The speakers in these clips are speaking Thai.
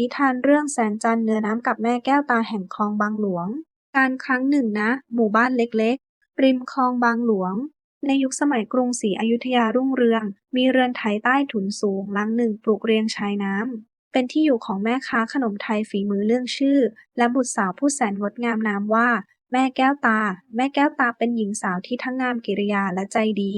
นิทานเรื่องแสงจันทร์เหนือน้ำกับแม่แก้วตาแห่งคลองบางหลวง การครั้งหนึ่งนะ หมู่บ้านเล็กๆ ริมคลองบางหลวง ในยุคสมัยกรุงศรีอยุธยารุ่งเรือง มีเรือนไถใต้ถุนสูงหลังหนึ่งปลูกเรียงชายน้ำ เป็นที่อยู่ของแม่ค้าขนมไทยฝีมือเรื่องชื่อ และบุตรสาวผู้แสนงดงามนามว่า แม่แก้วตา แม่แก้วตาเป็นหญิงสาวที่ทั้งงามกิริยาและใจดี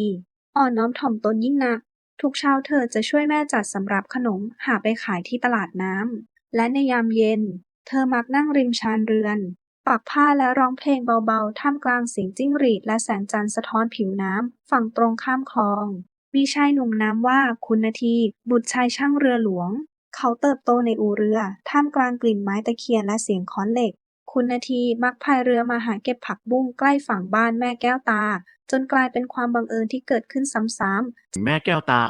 อ่อนน้อมถ่อมตนยิ่งนักทุกเช้าเธอจะช่วยแม่จัดสำรับขนมหาไปขายที่ตลาดน้ำ และในยามเย็น เธอมักนั่งริมชานเรือน ปักผ้าและร้องเพลงเบาๆ ท่ามกลางเสียงจิ้งหรีดและแสงจันทร์สะท้อนผิวน้ำ ฝั่งตรงข้ามคลอง มีชายหนุ่มนามว่าคุณนาที บุตรชายช่างเรือหลวง เขาเติบโตในอู่เรือ ท่ามกลางกลิ่นไม้ตะเคียนและเสียงค้อนเหล็ก คุณนาทีมักพายเรือมาหาเก็บผักบุ้งใกล้ฝั่งบ้านแม่แก้วตา จนกลายเป็นความบังเอิญที่เกิดขึ้นซ้ำๆ แม่แก้วตา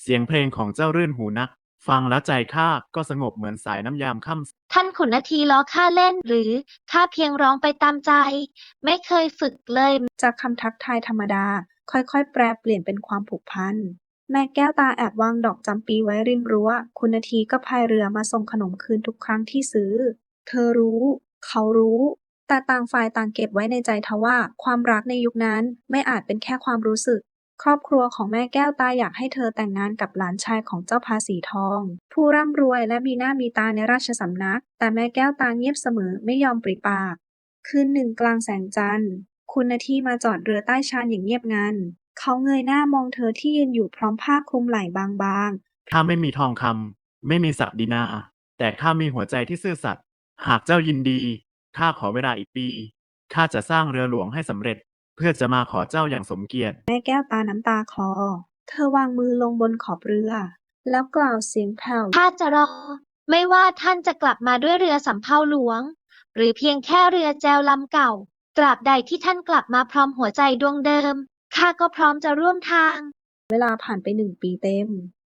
เสียงเพลงของเจ้ารื่นหูนัก ฟังแล้วใจข้าก็สงบเหมือนสายน้ำยามค่ำท่านขุนนาทีล้อข้าเล่นหรือข้าเพียงร้องไปตามใจ ไม่เคยฝึกเลยๆจากคำทักทายธรรมดา ค่อยๆ แปรเปลี่ยนเป็นความผูกพันแม่แก้วตาแอบวางดอกจำปีไว้ริมรั้ว คุณนาทีก็พายเรือมาส่งขนมคืนทุกครั้งที่ซื้อ เธอรู้ เขารู้ แต่ต่างฝ่ายต่างเก็บไว้ในใจทว่า ความรักในยุคนั้นไม่อาจเป็นแค่ความรู้สึก ครอบครัวของแม่แก้วตาอยากให้เธอแต่งงานกับหลานชายของเจ้าภาษีทอง ผู้ร่ำรวยและมีหน้ามีตาในราชสำนัก แต่แม่แก้วตาเงียบเสมอไม่ยอมปริปาก คืนหนึ่งกลางแสงจันทร์ คุณนาทีมาจอดเรือใต้ชานอย่างเงียบงันเขาเงยหน้ามองเธอที่ยืนอยู่พร้อมผ้าคลุมไหล่บางข้าไม่มีทองคำไม่มีศักดินา แต่ข้ามีหัวใจที่ซื่อสัตย์หากเจ้ายินดีข้าขอเวลาอีกปีข้าจะสร้างเรือหลวงให้สำเร็จ พื่อจะมาขอเจ้าอย่างสมเกียรติๆแม่แก้วตาน้ำตาคลอ เธอวางมือลงบนขอบเรือ แล้วกล่าวเสียงแผ่วข้าจะรอ ไม่ว่าท่านจะกลับมาด้วยเรือสำเภาหลวง หรือเพียงแค่เรือแจวลำเก่า ตราบใดที่ท่านกลับมาพร้อมหัวใจดวงเดิม ข้าก็พร้อมจะร่วมทาง เวลาผ่านไปหนึ่งปีเต็ม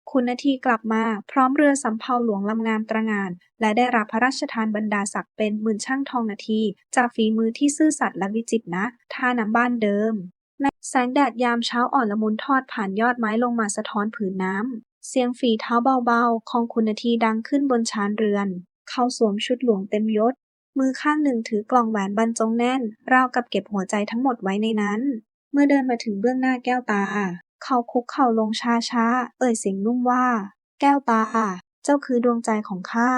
คุณนาทีกลับมาพร้อมเรือสำเภาหลวงลำงามตระหงาน และได้รับพระราชทานบรรดาศักดิ์เป็นหมื่นช่างทองนาที จากฝีมือที่ซื่อสัตย์และวิจิตรนะท่าน้ำบ้านเดิมในแสงแดดยามเช้าอ่อนละมุนทอดผ่านยอดไม้ลงมาสะท้อนผืนน้ำ เสียงฝีเท้าเบาๆ ของคุณนาทีดังขึ้นบนชานเรือน เขาสวมชุดหลวงเต็มยศ มือข้างหนึ่งถือกล่องแหวนบรรจงแน่น ราวกับเก็บหัวใจทั้งหมดไว้ในนั้น เมื่อเดินมาถึงเบื้องหน้าแก้วตา เขาคุกเข่าลงช้าๆ เอ่ยเสียงนุ่มว่า แก้วตา เจ้าคือดวงใจของข้า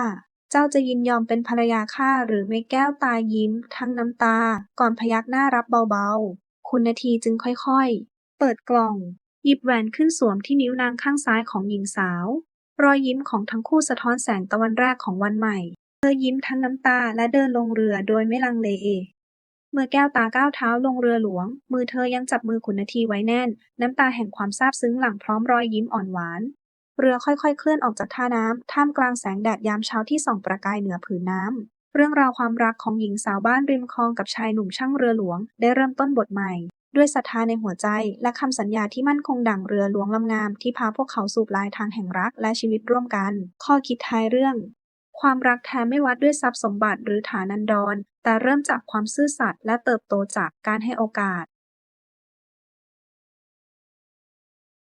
เจ้าจะยินยอมเป็นภรรยาข้าหรือไม่แก้วตายิ้ม ทั้งน้ำตา ก่อนพยักหน้ารับเบาๆ คุณนาทีจึงค่อยๆ เปิดกล่อง หยิบแหวนขึ้นสวมที่นิ้วนางข้างซ้ายของหญิงสาว รอยยิ้มของทั้งคู่สะท้อนแสงตะวันแรกของวันใหม่ เธอยิ้มทั้งน้ำตาและเดินลงเรือโดยไม่ลังเล เมื่อแก้วตาก้าวเท้าลงเรือหลวง มือเธอยังจับมือขุนนาทีไว้แน่น น้ำตาแห่งความซาบซึ้งหลั่งพร้อมรอยยิ้มอ่อนหวาน เรือค่อยๆ เคลื่อนออกจากท่าน้ำท่ามกลางแสงแดดยามเช้าที่ส่องประกายเหนือผืนน้ำ เรื่องราวความรักของหญิงสาวบ้านริมคลองกับชายหนุ่มช่างเรือหลวง ได้เริ่มต้นบทใหม่ ด้วยศรัทธาในหัวใจ และคำสัญญาที่มั่นคงดั่งเรือหลวงลำงามที่พาพวกเขาสู่ปลายทางแห่งรักและชีวิตร่วมกัน ข้อคิดท้ายเรื่อง ความรักแท้ไม่วัดด้วยทรัพย์สมบัติหรือฐานันดร แต่เริ่มจากความซื่อสัตย์และเติบโตจากการให้โอกาส